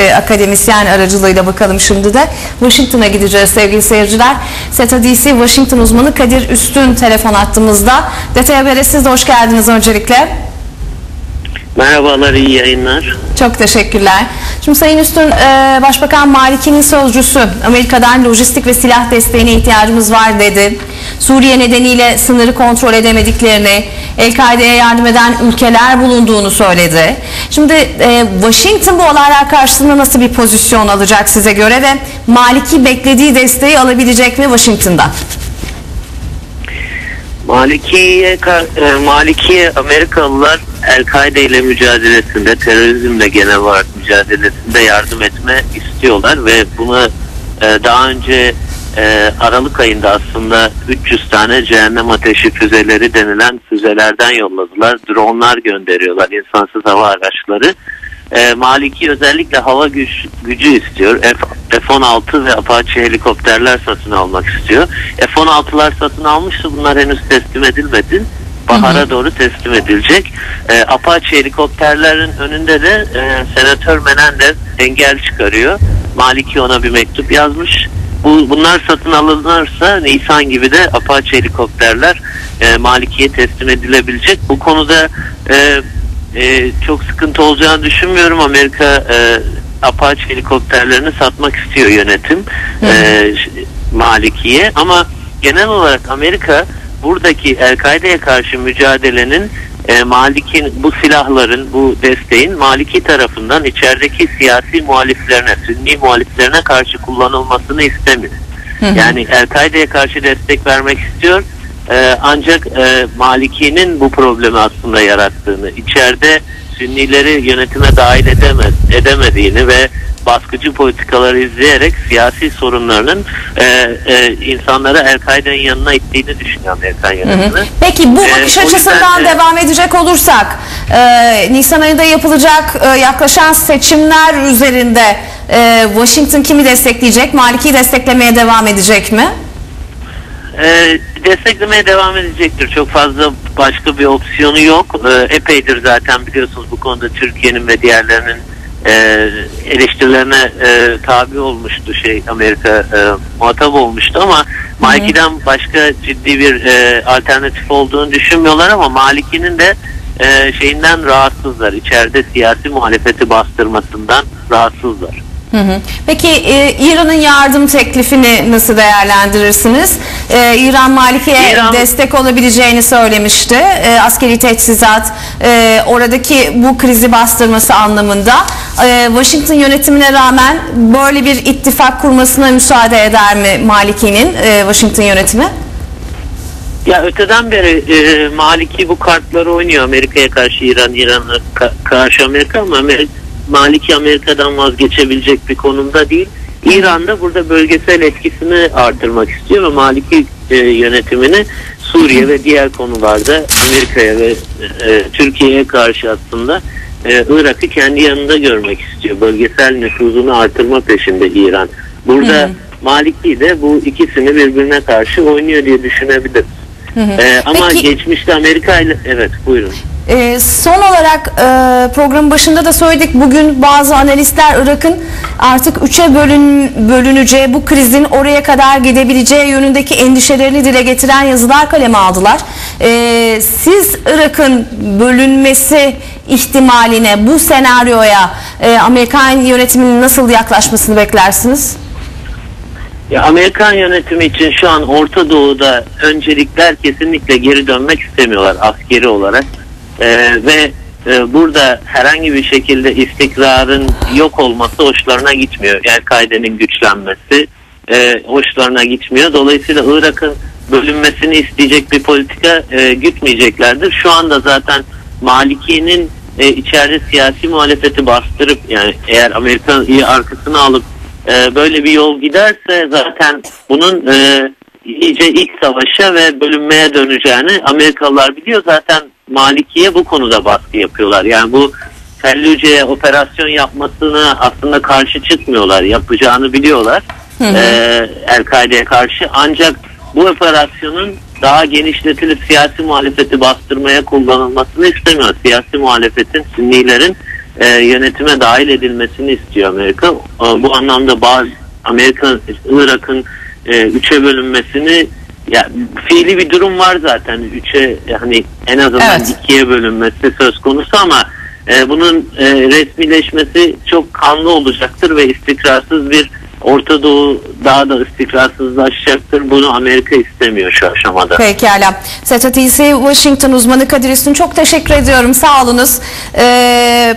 e, akademisyen aracılığıyla bakalım şimdi de. Washington'a gideceğiz sevgili seyirciler. SETA DC Washington uzmanı Kadir Üstün telefon attığımızda. Detay Haber'e siz de hoş geldiniz öncelikle. Merhabalar, iyi yayınlar. Çok teşekkürler. Şimdi Sayın Üstün, e, Başbakan Maliki'nin sözcüsü Amerika'dan lojistik ve silah desteğine ihtiyacımız var dedi. Suriye nedeniyle sınırı kontrol edemediklerini, El-Kaide'ye yardım eden ülkeler bulunduğunu söyledi. Şimdi e, Washington bu olaylar karşısında nasıl bir pozisyon alacak size göre ve Maliki beklediği desteği alabilecek mi Washington'dan? Maliki'ye e, Maliki'ye Amerikalılar El-Kaide ile mücadelesinde, terörizmle genel olarak mücadelesinde yardım etme istiyorlar ve bunu e, daha önce e, Aralık ayında aslında 300 tane cehennem ateşi füzeleri denilen füzelerden yolladılar. Dronlar gönderiyorlar, insansız hava araçları. E, Maliki özellikle hava güç, gücü istiyor. F, F-16 ve Apache helikopterler satın almak istiyor. F-16'lar satın almıştı. Bunlar henüz teslim edilmedi. Bahara doğru teslim edilecek. E, Apache helikopterlerin önünde de e, Senatör Menendez engel çıkarıyor. Maliki ona bir mektup yazmış. Bu, bunlar satın alınırsa Nisan gibi de Apache helikopterler e, Maliki'ye teslim edilebilecek. Bu konuda e, e, çok sıkıntı olacağını düşünmüyorum. Amerika e, Apache helikopterlerini satmak istiyor yönetim e, Maliki'ye ama genel olarak Amerika buradaki El-Kaide'ye karşı mücadelenin e, Malik'in bu silahların bu desteğin Maliki tarafından içerideki siyasi muhaliflerine, Sünni muhaliflerine karşı kullanılmasını istemiyor. Yani El-Kaide'ye karşı destek vermek istiyor. Ee, ancak e, Maliki'nin bu problemi aslında yarattığını, içeride Sünnileri yönetime dahil edemez, edemediğini ve baskıcı politikaları izleyerek siyasi sorunlarının e, e, insanları El-Kaide'nin yanına ittiğini düşünüyor Amerikan yönetimi. Peki bu Ee, bakış o açısından yüzden, e, devam edecek olursak e, Nisan ayında yapılacak e, yaklaşan seçimler üzerinde e, Washington kimi destekleyecek? Maliki'yi desteklemeye devam edecek mi? E, desteklemeye devam edecektir. Çok fazla başka bir opsiyonu yok. E, epeydir zaten biliyorsunuz bu konuda Türkiye'nin ve diğerlerinin e, eleştirilerine e, tabi olmuştu şey Amerika e, muhatap olmuştu ama Maliki'den başka ciddi bir e, alternatif olduğunu düşünmüyorlar ama Maliki'nin de e, şeyinden rahatsızlar. İçeride siyasi muhalefeti bastırmasından rahatsızlar. Hı hı. Peki e, İran'ın yardım teklifini nasıl değerlendirirsiniz? E, İran Maliki'ye İran- destek olabileceğini söylemişti. E, askeri teçhizat, e, oradaki bu krizi bastırması anlamında. E, Washington yönetimine rağmen böyle bir ittifak kurmasına müsaade eder mi Maliki'nin e, Washington yönetimi? Ya öteden beri e, Maliki bu kartları oynuyor Amerika'ya karşı İran, İran'a ka- karşı Amerika ama Amer- Maliki Amerika'dan vazgeçebilecek bir konumda değil. İran da burada bölgesel etkisini artırmak istiyor ve Maliki e, yönetimini Suriye ve diğer konularda Amerika'ya ve e, Türkiye'ye karşı aslında e, Irak'ı kendi yanında görmek istiyor. Bölgesel nüfuzunu artırma peşinde İran. Burada Maliki de bu ikisini birbirine karşı oynuyor diye düşünebiliriz. Ee, ama Peki- geçmişte Amerika ile evet buyurun. Ee, son olarak e, programın başında da söyledik bugün bazı analistler Irak'ın artık üçe bölün, bölüneceği bu krizin oraya kadar gidebileceği yönündeki endişelerini dile getiren yazılar kaleme aldılar. Ee, siz Irak'ın bölünmesi ihtimaline bu senaryoya e, Amerikan yönetiminin nasıl yaklaşmasını beklersiniz? Ya Amerikan yönetimi için şu an Orta Doğu'da öncelikler kesinlikle geri dönmek istemiyorlar askeri olarak. Ee, ve e, burada herhangi bir şekilde istikrarın yok olması hoşlarına gitmiyor. El-Kaide'nin güçlenmesi e, hoşlarına gitmiyor. Dolayısıyla Irak'ın bölünmesini isteyecek bir politika e, gütmeyeceklerdir. Şu anda zaten Maliki'nin e, içeride siyasi muhalefeti bastırıp yani eğer Amerika'yı arkasına alıp e, böyle bir yol giderse zaten bunun e, iyice iç savaşa ve bölünmeye döneceğini Amerikalılar biliyor. Zaten Maliki'ye bu konuda baskı yapıyorlar. Yani bu Fellüce'ye operasyon yapmasına aslında karşı çıkmıyorlar. Yapacağını biliyorlar. E, El-Kaide'ye karşı. Ancak bu operasyonun daha genişletilip siyasi muhalefeti bastırmaya kullanılmasını istemiyor. Siyasi muhalefetin, Sünnilerin e, yönetime dahil edilmesini istiyor Amerika. E, bu anlamda bazı Amerika Irak'ın e, üçe bölünmesini ya fiili bir durum var zaten üçe hani en azından Evet. ikiye bölünmesi söz konusu ama e, bunun e, resmileşmesi çok kanlı olacaktır ve istikrarsız bir Orta Doğu daha da istikrarsızlaşacaktır. Bunu Amerika istemiyor şu aşamada. Pekala. SETA TC Washington uzmanı Kadir Üstün çok teşekkür ediyorum. Sağ. Ee,